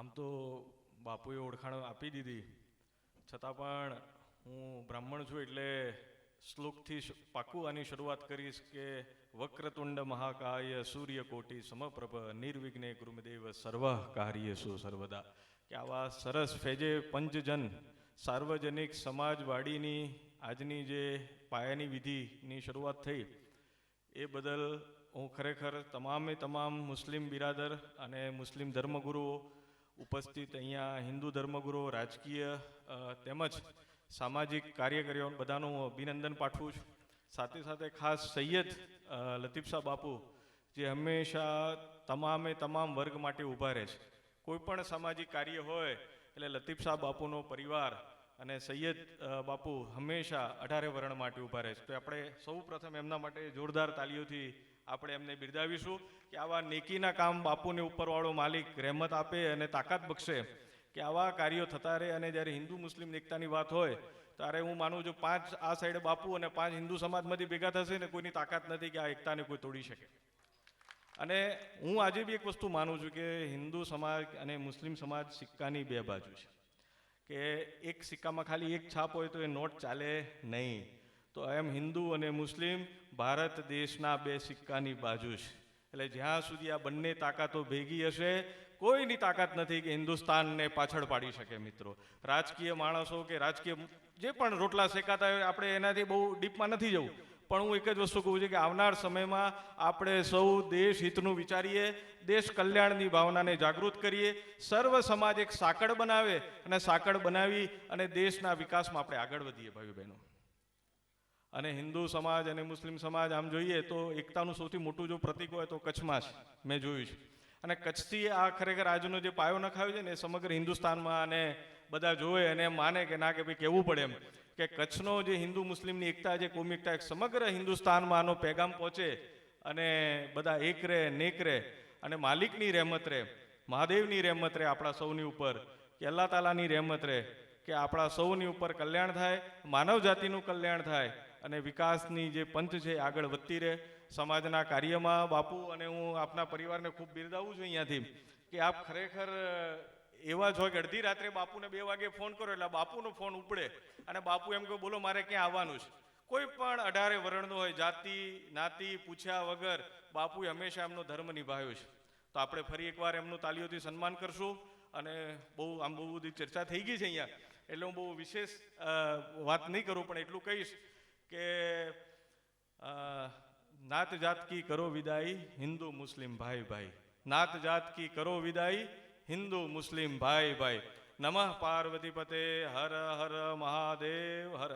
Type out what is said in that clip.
આમ તો બાપુએ ઓળખાણ આપી દીધી. છતાં પણ હું બ્રાહ્મણ છું એટલે શ્લોકથી પાકું આની શરૂઆત કરીશ કે વક્રતુંડ મહાકાય સૂર્યકોટી સમપ્રભ નિર્વિઘ્ને કૃમદેવ સર્વ કાર્યેષુ સર્વદા. કે આવા સરસ ફેજે પંચજન સાર્વજનિક સમાજવાડીની આજની જે પાયાની વિધિની શરૂઆત થઈ, એ બદલ હું ખરેખર તમામે તમામ મુસ્લિમ બિરાદર અને મુસ્લિમ ધર્મગુરુઓ ઉપસ્થિત અહીંયા હિન્દુ ધર્મગુરુઓ રાજકીય તેમજ સામાજિક કાર્યકરીઓ બધાનું અભિનંદન પાઠવું છું. સાથે સાથે ખાસ સૈયદ અ, બાપુ જે હંમેશા તમામે તમામ વર્ગ માટે ઊભા રહે છે. કોઈ પણ સામાજિક કાર્ય હોય એટલે લતીફશાહ બાપુનો પરિવાર અને સૈયદ બાપુ હંમેશા અઢારે વરણ માટે ઊભા રહે છે. તો આપણે સૌ પ્રથમ એમના માટે જોરદાર તાલીઓથી આપણે એમને બિરદાવીશું કે આવા નેકીના કામ બાપુને ઉપરવાળો માલિક રહેમત આપે અને તાકાત બક્ષે કે આવા કાર્યો થતા રહે. અને જ્યારે હિન્દુ મુસ્લિમ એકતાની વાત હોય, ત્યારે હું માનું છું પાંચ આ સાઈડે બાપુ અને પાંચ હિન્દુ સમાજમાંથી ભેગા થશે ને કોઈની તાકાત નથી કે આ એકતાને કોઈ તોડી શકે. અને હું આજે બી એક વસ્તુ માનું છું કે હિન્દુ સમાજ અને મુસ્લિમ સમાજ સિક્કાની બે બાજુ છે. કે એક સિક્કામાં ખાલી એક છાપ હોય તો એ નોટ ચાલે નહીં. તો એમ હિન્દુ અને મુસ્લિમ ભારત દેશના બે સિક્કાની બાજુ છે. એટલે જ્યાં સુધી આ બંને તાકાતો ભેગી હશે, કોઈની તાકાત નથી કે હિન્દુસ્તાનને પાછળ પાડી શકે મિત્રો. રાજકીય માણસો કે રાજકીય જે પણ રોટલા શેકાતા હોય, આપણે એનાથી બહુ ડીપમાં નથી જવું. પણ હું એક જ વસ્તુ કહું છું કે આવનાર સમયમાં આપણે સૌ દેશ હિતનું વિચારીએ, દેશ કલ્યાણની ભાવનાને જાગૃત કરીએ, સર્વ સમાજ એક સાંકળ બનાવે અને સાંકળ બનાવી અને દેશના વિકાસમાં આપણે આગળ વધીએ ભાઈ બહેનો. અને હિન્દુ સમાજ અને મુસ્લિમ સમાજ આમ જોઈએ તો એકતાનું સૌથી મોટું જો પ્રતિક હોય તો કચ્છમાં છે મેં જોયું છે. અને કચ્છથી આ ખરેખર આજનો જે પાયો નખાયો છે ને એ સમગ્ર હિન્દુસ્તાનમાં અને બધા જોવે અને માને કે ના કે ભાઈ કહેવું પડે એમ. કે કચ્છનો જે હિન્દુ મુસ્લિમની એકતા જે કોમી એકતા સમગ્ર હિન્દુસ્તાનમાં આનો પેગામ પહોંચે અને બધા એક રહે, નેક રહે અને માલિકની રહેમત રહે, મહાદેવની રહેમત રહે આપણા સૌની ઉપર, કે અલ્લાહ તાલાની રહેમત રહે, કે આપણા સૌની ઉપર કલ્યાણ થાય માનવ જાતિનું કલ્યાણ થાય અને વિકાસની જે પંથ છે આગળ વધતી રહે. સમાજના કાર્યમાં બાપુ અને હું આપના પરિવારને ખૂબ બિરદાવું છું અહીંયાથી કે આપ ખરેખર એવા જ કે અડધી રાત્રે બાપુને બે વાગે ફોન કરો એટલે બાપુનો ફોન ઉપડે અને બાપુ એમ કહે, બોલો, મારે ક્યાં આવવાનું છે? કોઈ પણ અઢારે વરણનો હોય, જાતિ, નાતિ, પૂછ્યા વગર બાપુએ હંમેશા એમનો ધર્મ નિભાવ્યો છે. તો આપણે ફરી એકવાર એમનું તાલીઓથી સન્માન કરશું અને બહુ, આમ બહુ બધી ચર્ચા થઈ ગઈ છે અહીંયા. એટલે હું બહુ વિશેષ વાત નહીં કરું, પણ એટલું કહીશ કે નાત જાત કી કરો વિદાય, હિન્દુ મુસ્લિમ ભાઈ ભાઈ. નાત જાત કી કરો વિદાય, હિન્દુ મુસ્લિમ ભાઈ ભાઈ. નમઃ પાર્વતી પતે હર હર મહાદેવ, હર